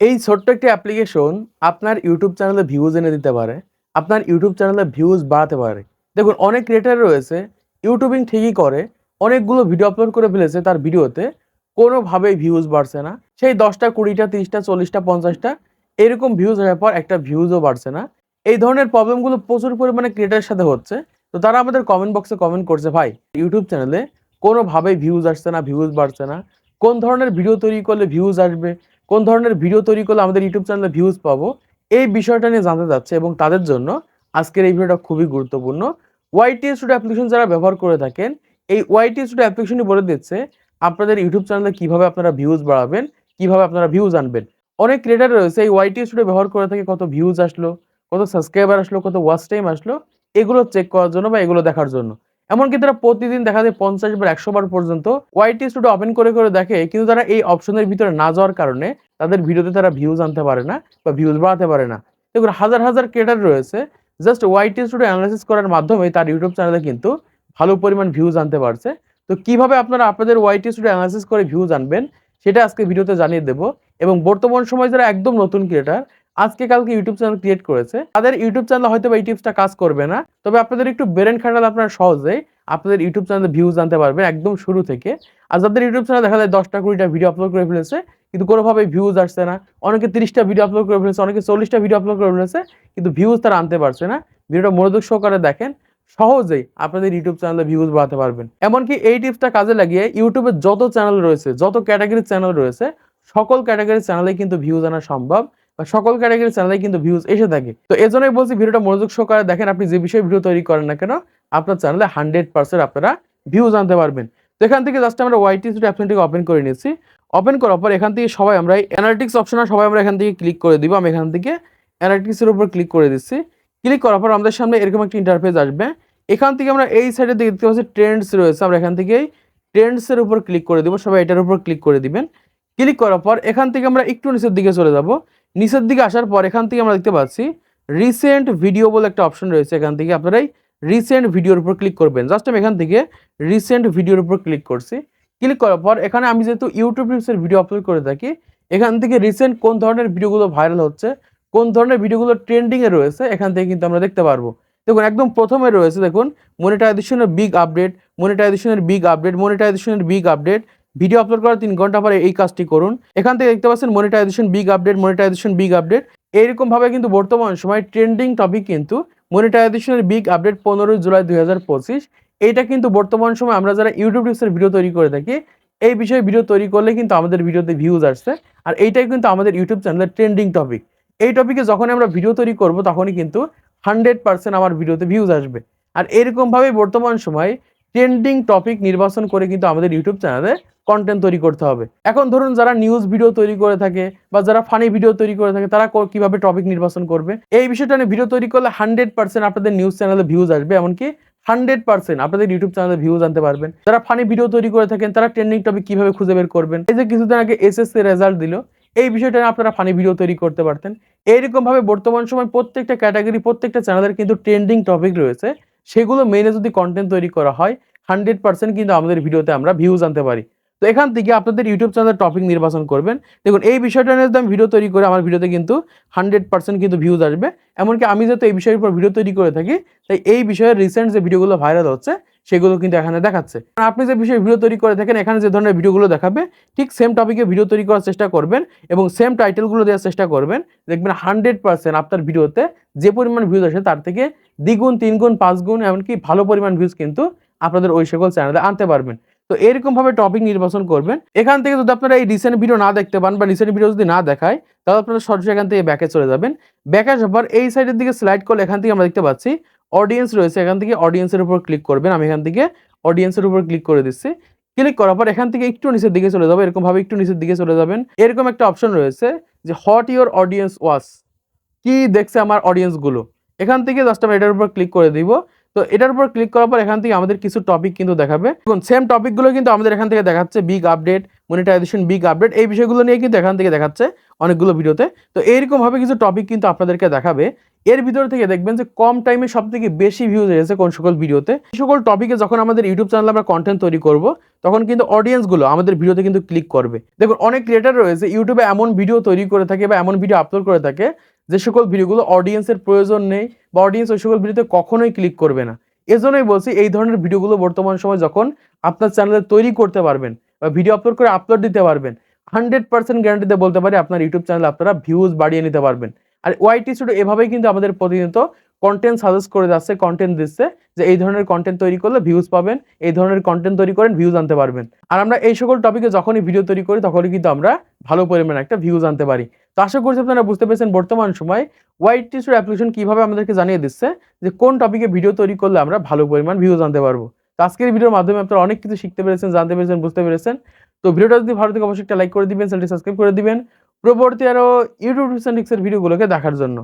এই ছোট্ট একটি অ্যাপ্লিকেশন আপনার ইউটিউব চ্যানেলে ভিউজ এনে দিতে পারে, আপনার ইউটিউব চ্যানেলে ভিউজ বাড়াতে পারে। দেখুন, অনেক ক্রিয়েটার রয়েছে ইউটিউবিং ঠিকই করে, অনেকগুলো ভিডিও আপলোড করে ফেলেছে তার ভিডিওতে কোনোভাবেই ভিউজ বাড়ছে না। সেই দশটা, কুড়িটা, তিরিশটা, চল্লিশটা, পঞ্চাশটা, এরকম ভিউজ হওয়ার পর একটা ভিউজও বাড়ছে না। এই ধরনের প্রবলেমগুলো প্রচুর পরিমাণে ক্রিয়েটারের সাথে হচ্ছে। তো তারা আমাদের কমেন্ট বক্সে কমেন্ট করছে, ভাই ইউটিউব চ্যানেলে কোনোভাবেই ভিউজ আসছে না ভিউজ বাড়ছে না। কোন ধরনের ভিডিও তৈরি করলে ভিউজ আসবে? কোন ধরনের ভিডিও তৈরি করলে আমাদের ইউটিউব চ্যানেলে ভিউজ পাবো, এই বিষয়টা নিয়ে জানতে চাচ্ছে এবং তাদের জন্য আজকের এই ভিডিওটা খুবই গুরুত্বপূর্ণ। ওয়াইটি স্টুডিও অ্যাপ্লিকেশন যারা ব্যবহার করে থাকেন, এই ওয়াইটি স্টুডিও অ্যাপ্লিকেশনই বলে দিচ্ছে আপনাদের ইউটিউব চ্যানেলে কীভাবে আপনারা ভিউজ বাড়াবেন, কীভাবে আপনারা ভিউজ আনবেন। অনেক ক্রিয়েটার রয়েছে এই ওয়াইটি স্টুডিও ব্যবহার করে থাকে, কত ভিউজ আসলো, কত সাবস্ক্রাইবার আসলো, কত ওয়াচ টাইম আসলো, এগুলো চেক করার জন্য বা এগুলো দেখার জন্য। এমনকি তারা প্রতিদিন দেখা যায় পঞ্চাশ বার, একশো বার পর্যন্ত ওয়াইটি স্টুডিও ওপেন করে করে দেখে, কিন্তু তারা এই অপশনের ভিতরে না যাওয়ার কারণে তাদের ভিডিওতে তারা ভিউজ আনতে পারে না বা ভিউজ বাড়াতে পারে না। দেখুন, হাজার হাজার ক্রিয়েটার রয়েছে জাস্ট ওয়াইটি স্টুডিও অ্যানালাইসিস করার মাধ্যমে তার ইউটিউব চ্যানেলে কিন্তু ভালো পরিমাণ ভিউজ আনতে পারছে। তো কীভাবে আপনারা আপনাদের ওয়াইটি স্টুডিও অ্যানালাইসিস করে ভিউজ আনবেন, সেটা আজকে ভিডিওতে জানিয়ে দেবো। এবং বর্তমান সময় যারা একদম নতুন ক্রিয়েটার আজকে কালকে ইউটিউব চ্যানেল ক্রিয়েট করেছে। তাদের ইউটিউব চ্যানেল হয়তো বা এই টিপসটা কাজ করবে না। তবে আপনাদের একটু ব্রেন খাটালে আপনারা সহজেই আপনাদের ইউটিউব চ্যানেলে ভিউজ আনতে পারবেন একদম শুরু থেকে। আর যাদের ইউটিউব চ্যানেল দেখা যায় দশটা কুড়িটা ভিডিও আপলোড করে ফেলেছে, কিন্তু কোনোভাবে ভিউজ আসছে না, অনেকে তিরিশটা ভিডিও আপলোড করে ফেলেছে, অনেকে চল্লিশটা ভিডিও আপলোড করে ফেলেছে, কিন্তু ভিউজ তারা আনতে পারছে না। ভিডিওটা মনোযোগ সহকারে দেখেন, সহজেই আপনাদের ইউটিউব চ্যানেলে ভিউজ বাড়াতে পারবেন। এমনকি এই টিপসটা কাজে লাগিয়ে ইউটিউবে যত চ্যানেল রয়েছে, যত ক্যাটাগরির চ্যানেল রয়েছে, সকল ক্যাটাগরির চ্যানেলে কিন্তু ভিউজ আনা সম্ভব। বা সকল ক্যাটাগরির চ্যানেলে কিন্তু ভিউজ এসে থাকে। তো এজন্যই বলছি ভিডিওটা মনোযোগ সহকারে দেখেন আপনি যে বিষয়ে ভিডিও তৈরি করেন না কেন, আপনার চ্যানেলে হান্ড্রেড পার্সেন্ট আপনারা ভিউজ আনতে পারবেন। তো এখান থেকে জাস্ট আমরা ওয়াইটি স্টুডিও অ্যাপসেন্টটিকে ওপেন করে নিয়েছি। ওপেন করার পর এখান থেকে সবাই আমরা অ্যানালিটিক্স অপশনে সবাই আমরা এখান থেকে ক্লিক করে দিব। আমি এখান থেকে অ্যানালিটিক্সের উপর ক্লিক করে দিচ্ছি। ক্লিক করার পর আমাদের সামনে এরকম একটা ইন্টারফেস আসবে। এখান থেকে আমরা এই সাইডে দেখতে পাচ্ছি ট্রেন্ডস রয়েছে। আমরা এখান থেকে ট্রেন্ডসের উপর ক্লিক করে দিব। সবাই এটার উপর ক্লিক করে দিবেন। ক্লিক করার পর এখান থেকে আমরা একটু নিচের দিকে চলে যাব। নিচের দিকে আসার পর এখান থেকে আমরা দেখতে পাচ্ছি রিসেন্ট ভিডিও বলে একটা অপশন রয়েছে। এখান থেকে আপনারা এই রিসেন্ট ভিডিওর উপর ক্লিক করবেন। জাস্ট আমি এখান থেকে রিসেন্ট ভিডিওর উপর ক্লিক করছি। ক্লিক করার পর এখানে আমি যেহেতু ইউটিউব রিলসের ভিডিও আপলোড করে থাকি, এখান থেকে রিসেন্ট কোন ধরনের ভিডিওগুলো ভাইরাল হচ্ছে, কোন ধরনের ভিডিওগুলো ট্রেন্ডিংয়ে রয়েছে, এখান থেকে কিন্তু আমরা দেখতে পারব। দেখুন, একদম প্রথমে রয়েছে, দেখুন মনিটাইজেশনের বিগ আপডেট মনিটাইজেশনের বিগ আপডেট মনিটাইজেশনের বিগ আপডেট ভিডিও আপলোড করার তিন ঘণ্টা পরে এই কাজটি করুন। এখান থেকে দেখতে পাচ্ছেন monetisation big update monetisation big update এইরকম ভাবে কিন্তু বর্তমান সময় ট্রেন্ডিং টপিক কিন্তু মনিটাইজেশনের বিগ আপডেট পনেরোই জুলাই দুই হাজার পঁচিশ। এইটা কিন্তু বর্তমান সময় আমরা যারা ইউটিউব টিপসের ভিডিও তৈরি করে থাকি, এই বিষয়ে ভিডিও তৈরি করলে কিন্তু আমাদের ভিডিওতে ভিউজ আসছে। আর এইটাই কিন্তু আমাদের ইউটিউব চ্যানেলের ট্রেন্ডিং টপিক এই টপিকে যখন আমরা ভিডিও তৈরি করব, তখনই কিন্তু হান্ড্রেড পার্সেন্ট আমার ভিডিওতে ভিউজ আসবে। আর এরকমভাবে বর্তমান সময়ে ট্রেন্ডিং টপিক নির্বাচন করে কিন্তু আমাদের ইউটিউব চ্যানেলে কন্টেন্ট তৈরি করতে হবে। এখন ধরুন যারা নিউজ ভিডিও তৈরি করে থাকে বা যারা ফানি ভিডিও তৈরি করে থাকে, তারা কীভাবে টপিক নির্বাচন করবে? এই বিষয়টা নিয়ে ভিডিও তৈরি করলে হান্ড্রেড পার্সেন্ট আপনাদের নিউজ চ্যানেলে ভিউজ আসবে, এমনকি হান্ড্রেড পার্সেন্ট আপনাদের ইউটিউব চ্যানেলে ভিউজ আনতে পারবেন। যারা ফানি ভিডিও তৈরি করে থাকেন, তারা ট্রেন্ডিং টপিক কীভাবে খুঁজে বের করবেন? এই যে কিছুদিন আগে এসএসসি রেজাল্ট দিল, এই বিষয়টা আপনারা ফানি ভিডিও তৈরি করতে পারতেন। এইরকম ভাবে বর্তমান সময় প্রত্যেকটা ক্যাটাগরি প্রত্যেকটা চ্যানেলের কিন্তু ট্রেন্ডিং টপিক রয়েছে। সেগুলো মেনে যদি কন্টেন্ট তৈরি করা হয় হান্ড্রেড পার্সেন্ট কিন্তু আমাদের ভিডিওতে আমরা ভিউজ আনতে পারি। তো এখান থেকে আপনাদের ইউটিউব চ্যানেলের টপিক নির্বাচন করবেন। দেখুন, এই বিষয়টা নিয়ে যদি আমি ভিডিও তৈরি করে, আমার ভিডিওতে কিন্তু হান্ড্রেড পার্সেন্ট কিন্তু ভিউজ আসবে। এমনকি আমি যেহেতু এই বিষয়ের উপর ভিডিও তৈরি করে থাকি, তাই এই বিষয়ে রিসেন্ট যে ভিডিওগুলো ভাইরাল হচ্ছে সেগুলো কিন্তু এখানে দেখাচ্ছে। আপনি যে বিষয়ে ভিডিও তৈরি করে থাকেন, এখানে যে ধরনের ভিডিওগুলো দেখাবে, ঠিক সেম টপিকে ভিডিও তৈরি করার চেষ্টা করবেন এবং সেম টাইটেলগুলো দেওয়ার চেষ্টা করবেন। দেখবেন হান্ড্রেড পার্সেন্ট আপনার ভিডিওতে যে পরিমাণ ভিউজ আসে তার থেকে দ্বিগুণ, তিনগুণ পাঁচ গুণ এমনকি ভালো পরিমাণ ভিউজ কিন্তু আপনাদের ওই সকল চ্যানেলে আনতে পারবেন। তো এরকম ভাবে টপিক নির্বাচন করবেন। এখান থেকে যদি আপনারা এই রিসেন্ট ভিডিও না দেখতে পান বা রিসেন্ট ভিডিও যদি না দেখায়, তাহলে আপনারা সরাসরি এখান থেকে ব্যাকে চলে যাবেন। ব্যাকে পর এই সাইডের দিকে স্লাইড করলে এখান থেকে আমরা দেখতে পাচ্ছি। অডিয়েন্স রয়েছে, এখান থেকে অডিয়েন্সের উপর ক্লিক করবেন। আমি এখান থেকে অডিয়েন্সের উপর ক্লিক করে দিচ্ছি। ক্লিক করার পর এখান থেকে একটু নিচের দিকে চলে যাব এরকম ভাবে একটু নিচের দিকে চলে যাবেন। এরকম একটা অপশন রয়েছে যে হট ইওর অডিয়েন্স ওয়াচ কি দেখছে আমার অডিয়েন্সগুলো এখান থেকে জাস্ট আমরা এটার উপর ক্লিক করে দিব। তো এটার উপর ক্লিক করার পর এখান থেকে আমাদের কিছু টপিক কিন্তু দেখাবে। দেখুন সেম টপিকগুলো কিন্তু আমাদের এখান থেকে দেখাচ্ছে big update monetisation big update এই বিষয়গুলো নিয়ে কিন্তু এখান থেকে দেখাচ্ছে অনেকগুলো ভিডিওতে তো। এইরকম ভাবে কিছু টপিক কিন্তু আপনাদেরকে দেখাবে। এর ভিতর থেকে দেখবেন যে কম টাইমে সব থেকে বেশি ভিউজ এসেছে কোন সকল ভিডিওতে সকল টপিকে যখন আমাদের ইউটিউব চ্যানেলে আমরা কন্টেন্ট তৈরি করব, তখন কিন্তু অডিয়েন্সগুলো আমাদের ভিডিওতে কিন্তু ক্লিক করবে। দেখুন, অনেক ক্রিয়েটার রয়েছে ইউটিউবে এমন ভিডিও তৈরি করে থাকে বা এমন ভিডিও আপলোড করে থাকে, যে সকল ভিডিওগুলো অডিয়েন্সের প্রয়োজন নেই বা অডিয়েন্স ওই সকল ভিডিওতে কখনোই ক্লিক করবে না। এজন্যই বলছি, এই ধরনের ভিডিওগুলো বর্তমান সময় যখন আপনার চ্যানেলে তৈরি করতে পারবেন বা ভিডিও আপলোড করে আপলোড দিতে পারবেন হান্ড্রেড পার্সেন্ট গ্যারান্টিতে বলতে পারি আপনার ইউটিউব চ্যানেলে আপনারা ভিউজ বাড়িয়ে নিতে পারবেন। আর ওয়াইটি স্টুডিও এভাবেই কিন্তু আমাদের প্রতিনিয়ত কন্টেন্ট সাজেস্ট করে যাচ্ছে কন্টেন্ট দিচ্ছে যে এই ধরনের কন্টেন্ট তৈরি করলে ভিউজ পাবেন, এই ধরনের কন্টেন্ট তৈরি করেন ভিউজ আনতে পারবেন। আর আমরা এই সকল টপিকে যখনই ভিডিও তৈরি করি, তখনই কিন্তু আমরা ভালো পরিমাণে একটা ভিউজ আনতে পারি। তো আশা করছি আপনারা বুঝতে পেরেছেন বর্তমান সময় ওয়াইট টিস্যুর অ্যাপ্লিকেশন কীভাবে আমাদেরকে জানিয়ে দিচ্ছে যে কোন টপিকে ভিডিও তৈরি করলে আমরা ভালো পরিমাণ ভিউজ আনতে পারব। তো আজকের ভিডিওর মাধ্যমে আপনারা অনেক কিছু শিখতে পেরেছেন, জানতে পেরেছেন, বুঝতে পেরেছেন। তো ভিডিওটা যদি ভালো থেকে অবশ্যই একটা লাইক করে দিবেন, চ্যানেলটি সাবস্ক্রাইব করে দিবেন। পরবর্তী আরও ইউটিউব এর ভিডিওগুলোকে দেখার জন্য।